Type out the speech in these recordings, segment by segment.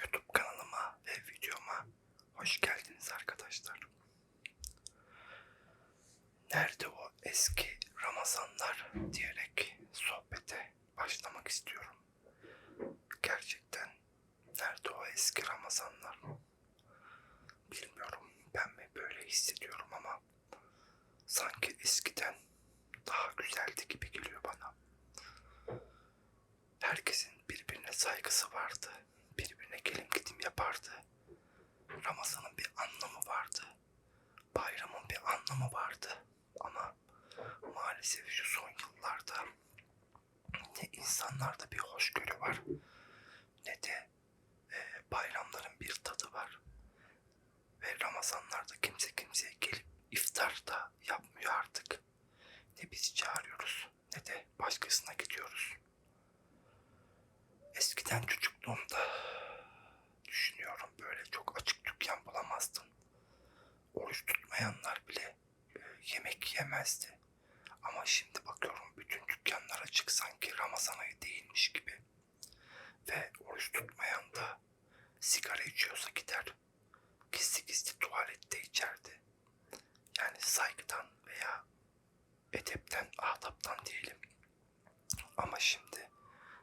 YouTube kanalıma ve videoma hoş geldiniz arkadaşlar. Nerede o eski Ramazanlar diyerek sohbete başlamak istiyorum. Gerçekten nerede o eski Ramazanlar? Bilmiyorum ben mi böyle hissediyorum ama sanki eskiden daha güzeldi gibi geliyor bana. Herkesin birbirine saygısı vardı. Birbirine gelin gidim yapardı. Ramazan'ın bir anlamı vardı. Bayramın bir anlamı vardı. Ama maalesef şu son yıllarda ne insanlarda bir hoşgörü var ne de e, bayramların bir tadı var. Ve Ramazanlarda kimse kimseye gelip iftar da yapmıyor artık. Ne biz çağırıyoruz ne de başkasına gidiyoruz. Eskiden çocukluğumda düşünüyorum böyle çok açık dükkan bulamazdın. Oruç tutmayanlar bile e, yemek yemezdi. Ama şimdi bakıyorum bütün dükkanlar açık sanki Ramazan ayı değilmiş gibi. Ve oruç tutmayan da sigara içiyorsa gider. Gizli tuvalette içerdi. Yani saygıdan veya edepten, adaptan diyelim. Ama şimdi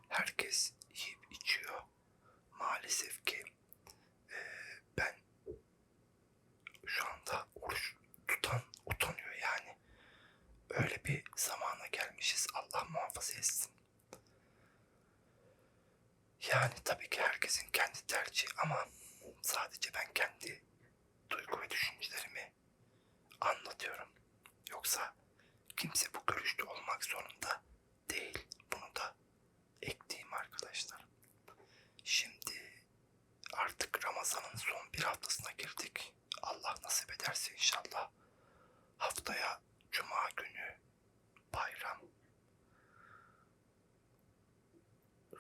herkes yiyip içiyor. Maalesef ki e, ben şu anda oruç tutan utanıyor yani. Öyle bir zamana gelmişiz. Allah muhafaza etsin. Yani tabii ki herkesin kendi tercihi ama sadece ben kendi duygu ve düşüncelerimi anlatıyorum. Yoksa kimse bu görüşte olmak zorunda değil. Bunu da ekleyeyim arkadaşlar. Şimdi artık Ramazan'ın son bir haftasına girdik. Allah nasip ederse inşallah haftaya Cuma günü bayram.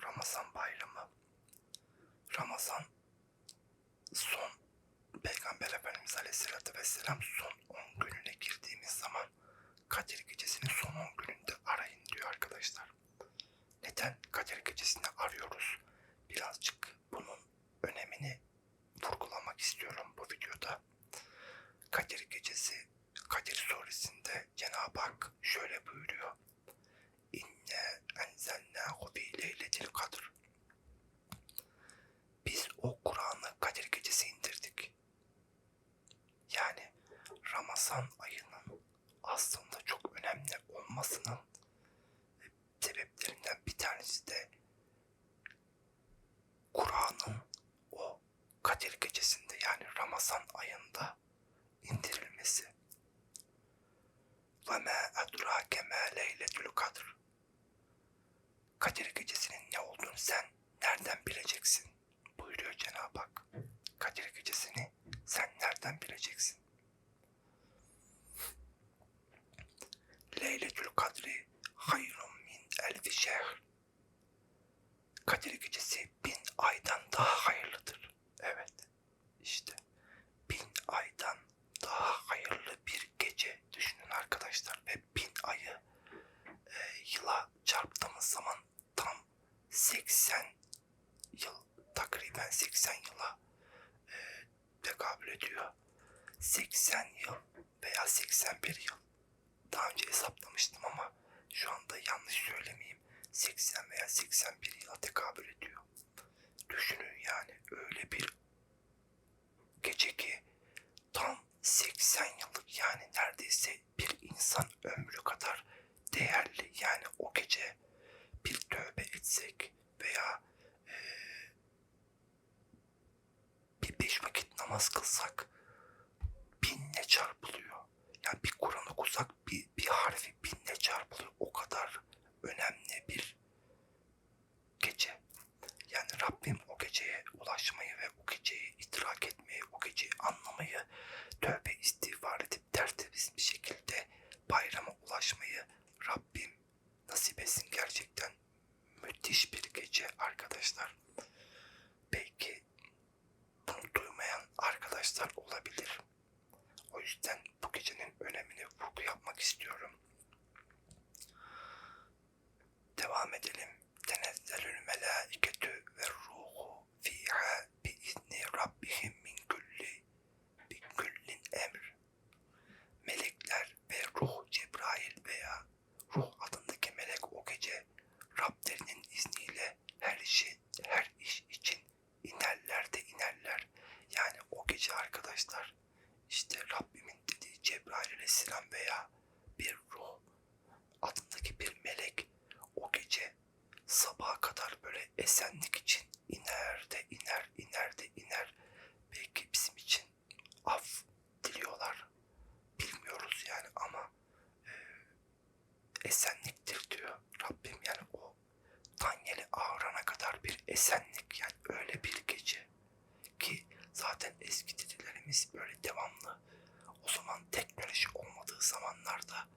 Ramazan bayramı. Ramazan son Peygamber Efendimiz Aleyhisselatü Vesselam son 10 gününe girdiğimiz zaman Kadir Gecesi'nin son 10 gününde arayın diyor arkadaşlar. Neden Kadir Gecesi'ni arıyoruz? Birazcık bunun önemini vurgulamak istiyorum bu videoda. Kadir Gecesi, Kadir Suresinde Cenab-ı Hak şöyle buyuruyor. İnne enzelnâhu fî leyletil kadr. Biz o Kur'an'ı Kadir Gecesi indirdik. Yani Ramazan ayının aslında çok önemli olmasının sebeplerinden bir tanesi de Kur'an'ın o Kadir gecesinde yani Ramazan ayında indirilmesi. Ve ma edrake ma leyletül kadr. Kadir gecesinin ne olduğunu sen nereden bileceksin? Buyuruyor Cenab-ı Hak. Kadir gecesini sen nereden bileceksin? Leyletül kadri hayrun min elfi şehr. Kadir gecesi bin aydan daha hayırlıdır. Evet, işte bin aydan daha hayırlı bir gece düşünün arkadaşlar. Ve bin ayı e, yıla çarptığımız zaman tam 80 yıl, takriben 80 yıla e, tekabül ediyor. 80 yıl veya 81 yıl. Daha önce hesaplamıştım ama şu anda yanlış söylemeyeyim. 80 veya 81 yıla tekabül ediyor. Düşünün yani öyle bir gece ki tam 80 yıllık yani neredeyse bir insan ömrü kadar değerli. Yani o gece bir tövbe etsek veya eee, bir beş vakit namaz kılsak binle çarpılıyor. Yani bir Kur'an okusak bir, bir harfi binle çarpılıyor. O kadar önemli bir gece. Yani Rabbim o geceye ulaşmayı ve o geceyi idrak etmeyi, o geceyi anlamayı, tövbe istiğfar edip tertemiz bir şekilde bayrama ulaşmayı Rabbim nasip etsin gerçekten. Müthiş bir gece arkadaşlar. Belki bunu duymayan arkadaşlar olabilir. O yüzden bu gecenin önemini vurgu yapmak istiyorum. Devam edelim. Tenezzelül melâiketü ve ruhu fiha bi esenlik için iner de iner, iner de iner. Belki bizim için af diliyorlar. Bilmiyoruz yani ama e, esenliktir diyor Rabbim yani o Danyeli ağrana kadar bir esenlik yani öyle bir gece ki zaten eski dedelerimiz böyle devamlı o zaman teknoloji olmadığı zamanlarda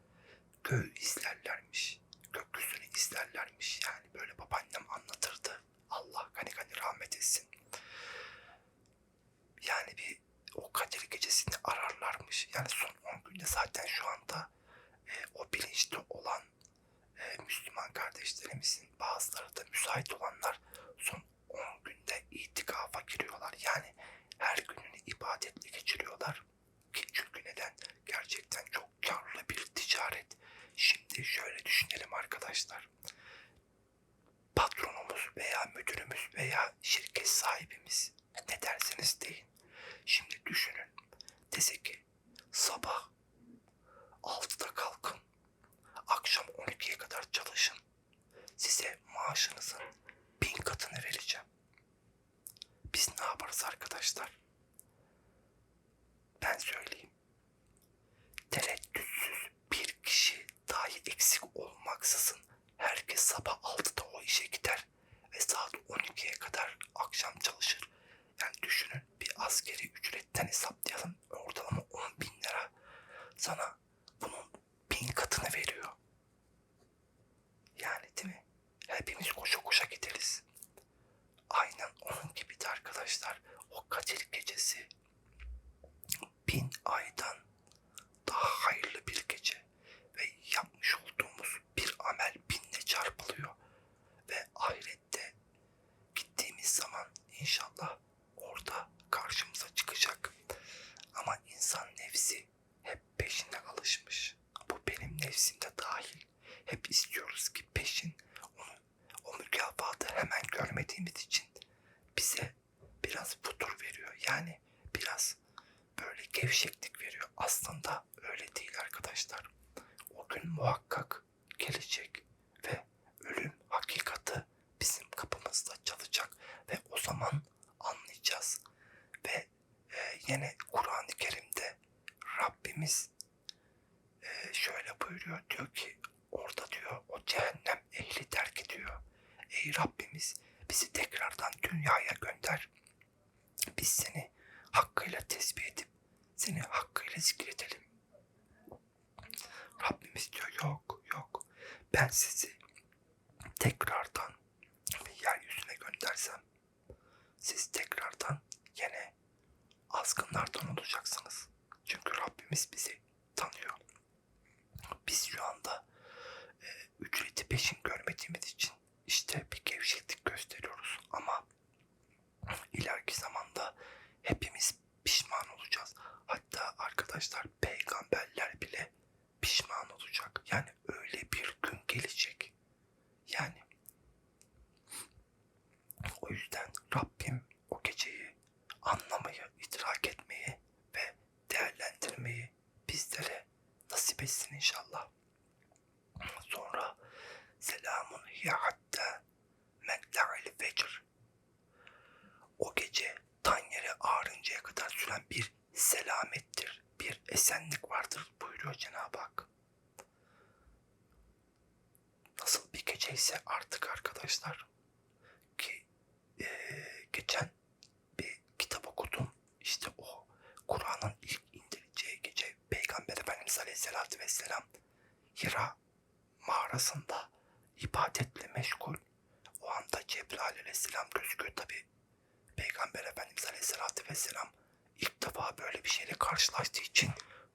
göğü izlerlermiş. Gökyüzünü izlerlermiş yani böyle babaannem anlatırdı. Allah gani gani rahmet etsin. Yani bir o Kadir gecesini ararlarmış. Yani son 10 günde zaten şu anda e, o bilinçli olan e, Müslüman kardeşlerimizin bazıları da müsait olanlar son 10 günde itikafa giriyorlar. Yani her gününü ibadetle geçiriyorlar. Ki çünkü neden? Gerçekten çok karlı bir ticaret. Şimdi şöyle düşünelim arkadaşlar. Patronumuz veya müdürümüz veya şirket sahibimiz ne derseniz deyin. Şimdi düşünün. Dese ki sabah 6'da kalkın. Akşam 12'ye kadar çalışın. Size maaşınızın bin katını vereceğim. Biz ne yaparız arkadaşlar? Ben söyleyeyim. Tereddütsüz bir kişi dahi eksik olmaksızın herkes sabah 6'da o işe gider ve saat 12'ye kadar akşam çalışır. Yani düşünün bir askeri ücretten hesaplayalım ortalama 10 bin lira. Sana bunun bin katını veriyor. Yani değil mi? Hepimiz koşa koşa gideriz. Aynen onun gibi de arkadaşlar o Kadir gecesi bin aydan daha hayırlı bir gece ve yapmış olduğumuz bir amel binle çarpılıyor ve ahirette gittiğimiz zaman inşallah orada karşımıza çıkacak. Ama insan nefsi hep peşine alışmış. Bu benim nefsim de dahil. Hep istiyoruz ki peşin onu o mükafatı hemen görmediğimiz için bize biraz futur veriyor. Yani biraz böyle gevşeklik veriyor. Aslında öyle değil arkadaşlar. O gün muhakkak gelecek ve ölüm hakikati bizim kapımızda çalacak ve o zaman anlayacağız. Ve e, yine Kur'an-ı Kerim'de Rabbimiz e, şöyle buyuruyor diyor ki orada diyor o cehennem ehli terk ediyor. Ey Rabbimiz bizi tekrardan dünyaya gönder. Biz seni hakkıyla tesbih edip seni hakkıyla zikredelim. Rabbimiz diyor yok yok ben sizi tekrardan yeryüzüne göndersem siz tekrardan yine azgınlardan olacaksınız. Çünkü Rabbimiz bizi tanıyor. Biz şu anda e, ücreti peşin görmediğimiz için işte bir gevşeklik gösteriyoruz. Ama ileriki zamanda hepimiz pişman olacağız. Hatta arkadaşlar peygamberler bile pişman olacak. Yani öyle bir gün gelecek. Yani o yüzden Rabbim o geceyi anlamayı, idrak etmeyi ve değerlendirmeyi bizlere nasip etsin inşallah. Sonra selamun hiye hatta metla'il fecr. O gece tan yere ağrıncaya kadar süren bir selamettir, bir esenlik vardır buyuruyor Cenab-ı Hak. Nasıl bir gece ise artık arkadaşlar ki eee, geçen bir kitap okudum. İşte o Kur'an'ın ilk indirileceği gece Peygamber Efendimiz Aleyhisselatü Vesselam Hira mağarasında ibadetle meşgul. O anda Cebrail Aleyhisselam gözüküyor tabi. Peygamber Efendimiz Aleyhisselatü Vesselam ilk defa böyle bir şeyle karşılaştığı için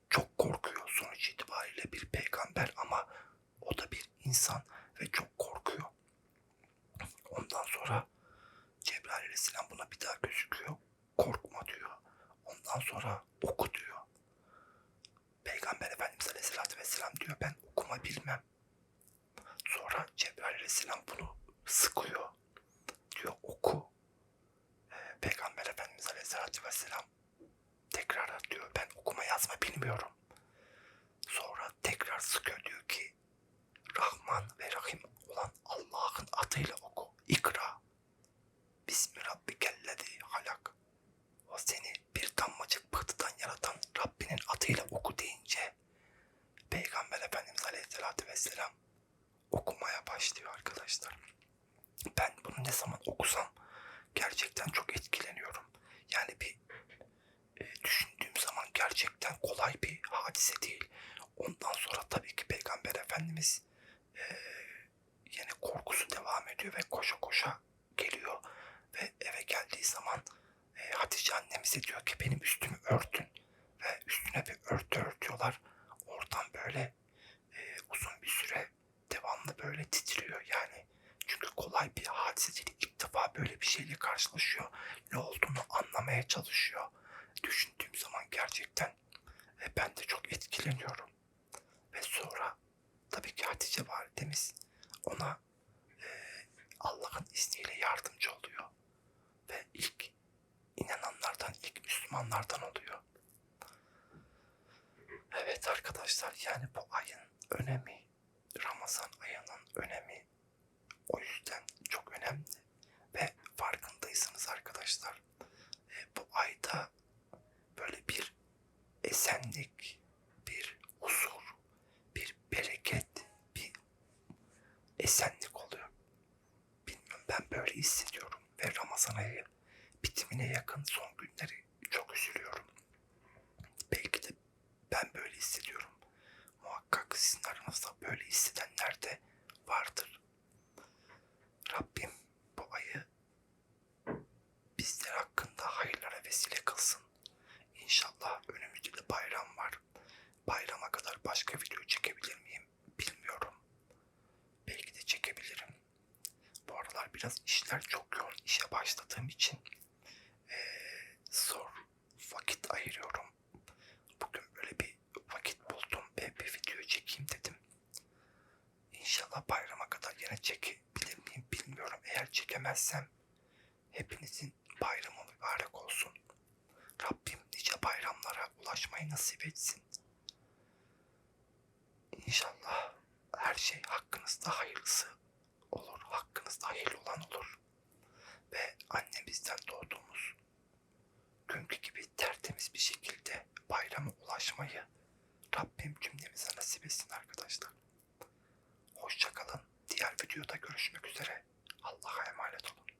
çok korkuyor. Sonuç itibariyle bir peygamber ama o da bir insan ve çok korkuyor. Ondan sonra Cebrail Aleyhisselam buna bir daha gözüküyor. Korkma diyor. Ondan sonra oku diyor. Peygamber Efendimiz Aleyhisselatü Vesselam diyor ben okuma bilmem. Sonra Cebrail Aleyhisselam bunu sıkıyor. Diyor oku. Ee, Peygamber Efendimiz Aleyhisselatü Vesselam tekrar diyor ben okuma yazma bilmiyorum. Tekrar sıkıyor diyor ki Rahman ve Rahim olan Allah'ın adıyla oku. İkra. Bismi Rabbikellezi halak. O seni bir damlacık pıhtıdan yaratan Rabbinin adıyla oku deyince Peygamber Efendimiz Aleyhisselatü Vesselam okumaya başlıyor arkadaşlar. Ben bunu ne zaman okusam gerçekten çok etkileniyorum. Yani bir e, düşündüğüm zaman gerçekten kolay bir hadise değil. Ondan sonra tabii ki Peygamber Efendimiz e, yine korkusu devam ediyor ve koşa koşa geliyor ve eve geldiği zaman e, Hatice annemize diyor ki benim üstümü örtün ve üstüne bir örtü örtüyorlar. Oradan böyle e, uzun bir süre devamlı böyle titriyor yani. Çünkü kolay bir hadise değil. İlk defa böyle bir şeyle karşılaşıyor. Ne olduğunu anlamaya çalışıyor. Düşündüğüm zaman gerçekten e, ben de çok etkileniyorum. Ve sonra tabii ki Hatice validemiz ona e, Allah'ın izniyle yardımcı oluyor. Ve ilk inananlardan, ilk Müslümanlardan oluyor. Evet arkadaşlar yani bu ayın önemi, Ramazan ayının önemi o yüzden çok önemli. Ve farkındaysanız arkadaşlar e, bu ayda böyle bir esenlik, bir huzur, bereket, bir esenlik oluyor. Bilmiyorum ben böyle hissediyorum ve Ramazan ayı bitimine yakın son günleri çok üzülüyorum. Belki de ben böyle hissediyorum. Muhakkak sizin aranızda böyle hissedenler de vardır. Rabbim bu ayı bizler hakkında hayırlara vesile kılsın. İnşallah önümüzde de bayram var. Bayrama kadar başka video çekebilir miyim bilmiyorum. Belki de çekebilirim. Bu aralar biraz işler çok yoğun. İşe başladığım için eee, zor vakit ayırıyorum. Bugün böyle bir vakit buldum ve bir video çekeyim dedim. İnşallah bayrama kadar yine çekebilir miyim bilmiyorum. Eğer çekemezsem hepinizin bayramı mübarek olsun. Rabbim nice bayramlara ulaşmayı nasip etsin. İnşallah her şey hakkınızda hayırlısı olur. Hakkınızda hayırlı olan olur. Ve annemizden doğduğumuz günkü gibi tertemiz bir şekilde bayrama ulaşmayı Rabbim cümlemize nasip etsin arkadaşlar. Hoşçakalın. Diğer videoda görüşmek üzere. Allah'a emanet olun.